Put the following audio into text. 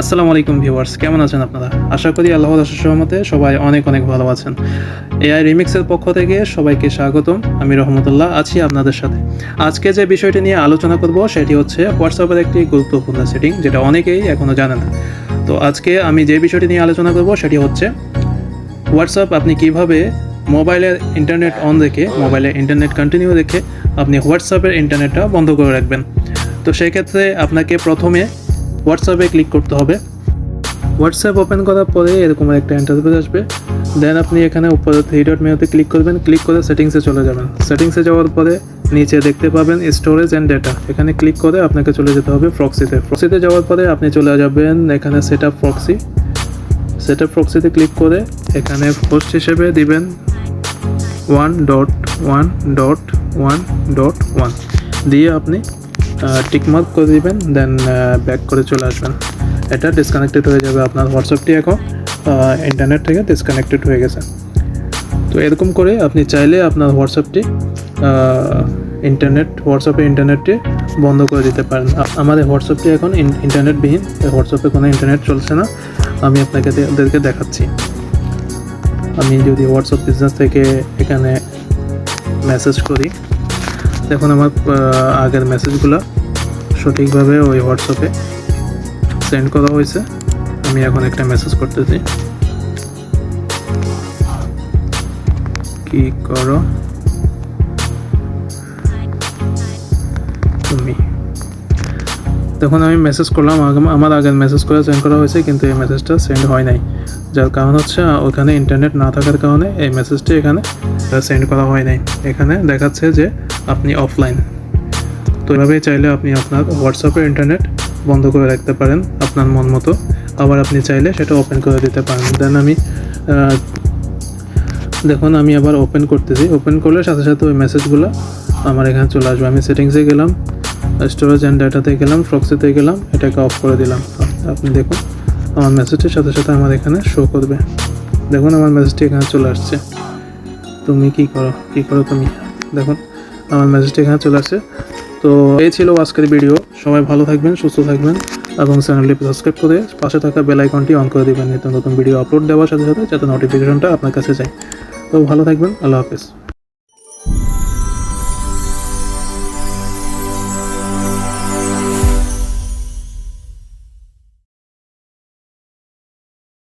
আসসালামু আলাইকুম ভিউয়ার্স, কেমন আছেন আপনারা? আশা করি আল্লাহ সহমতে সবাই অনেক অনেক ভালো আছেন। এআই রিমিক্সের পক্ষ থেকে সবাইকে স্বাগতম। আমি রহমতুল্লাহ আছি আপনাদের সাথে। আজকে যে বিষয়টি নিয়ে আলোচনা করব, সেটি হচ্ছে হোয়াটসঅ্যাপের একটি গুরুত্বপূর্ণ সেটিং, যেটা অনেকেই এখনও জানে না। তো আজকে আমি যে বিষয়টি নিয়ে আলোচনা করব, সেটি হচ্ছে, হোয়াটসঅ্যাপ আপনি কীভাবে মোবাইলের ইন্টারনেট অন রেখে মোবাইলের ইন্টারনেট কন্টিনিউ রেখে আপনি হোয়াটসঅ্যাপের ইন্টারনেটটা বন্ধ করে রাখবেন? তো সেই ক্ষেত্রে আপনাকে প্রথমে হোয়াটসঅ্যাপে ক্লিক করতে হবে। হোয়াটসঅ্যাপ ওপেন করার পরে এরকম একটা ইন্টারফেস আসবে। দেন আপনি এখানে উপরে থ্রি ডট মেনুতে ক্লিক করবেন। ক্লিক করে সেটিংসে চলে যাবেন। সেটিংসে যাওয়ার পরে নিচে দেখতে পাবেন স্টোরেজ অ্যান্ড ডেটা এখানে ক্লিক করে আপনাকে চলে যেতে হবে ফ্রক্সিতে প্রক্সিতে যাওয়ার পরে আপনি চলে যাবেন এখানে set up proxy set up ফ্রক্সিতে click করে এখানে হোস্ট হিসেবে দিবেন one dot one dot one dot one দিয়ে আপনি টিকমার্ক করে দিবেন দেন ব্যাক করে চলে আসবেন। এটা ডিসকানেক্টেড হয়ে যাবে আপনার হোয়াটসঅ্যাপটি এখন ইন্টারনেট থেকে ডিসকানেক্টেড হয়ে গেছে। তো এরকম করে আপনি চাইলে আপনার হোয়াটসঅ্যাপটি ইন্টারনেট হোয়াটসঅ্যাপে ইন্টারনেটটি বন্ধ করে দিতে পারেন। আমাদের হোয়াটসঅ্যাপটি এখন ইন- ইন্টারনেটবিহীন হোয়াটসঅ্যাপে কোনো ইন্টারনেট চলছে না। আমি আপনাকে ওদেরকে দেখাচ্ছি। আমি যদি হোয়াটসঅ্যাপ বিজনেস থেকে এখানে মেসেজ করি দেখুন আমার আগের মেসেজগুলো সঠিকভাবে ওই হোয়াটসঅ্যাপে সেন্ড করা হয়েছে। আমি এখন একটা মেসেজ করতেছি। কি করো? তখন আমি মেসেজ করলাম আমার আগের মেসেজ করে সেন্ড করা হয়েছে, কিন্তু এই মেসেজটা সেন্ড হয় নাই। যার কারণ হচ্ছে, ওখানে ইন্টারনেট না থাকার কারণে এই মেসেজটি এখানে সেন্ড করা হয় নাই। এখানে দেখাচ্ছে যে আপনি অফলাইন তো এভাবেই চাইলে আপনি আপনার হোয়াটসঅ্যাপের ইন্টারনেট বন্ধ করে রাখতে পারেন আপনার মন মতো। আবার আপনি চাইলে সেটা ওপেন করে দিতে পারেন। দেন আমি দেখুন, আমি আবার ওপেন করতেছি। ওপেন করলে সাথে সাথে ওই মেসেজগুলো আমার এখানে চলে আসবে। আমি সেটিংসে গেলাম। স্টোরেজ অ্যান্ড ডাটাতে গেলাম, ফ্রক্সিতে গেলাম, এটাকে অফ করে দিলাম। আপনি দেখুন, আমার মেসেজটির সাথে সাথে আমার এখানে শো করবে। দেখুন, আমার মেসেজটি এখানে চলে আসছে। তুমি কি করো? কি করো তুমি? দেখুন, আমার মেসেজটি এখানে চলে আসছে। তো এই ছিল আজকের ভিডিও সবাই ভালো থাকবেন, সুস্থ থাকবেন এবং চ্যানেলটি সাবস্ক্রাইব করে পাশে থাকা বেল আইকনটি অন করে দেবেন। নিত্য নতুন ভিডিও আপলোড দেওয়ার সাথে সাথে যাতে নোটিফিকেশনটা আপনার কাছে যায়। তো ভালো থাকবেন, আল্লাহ হাফেজ।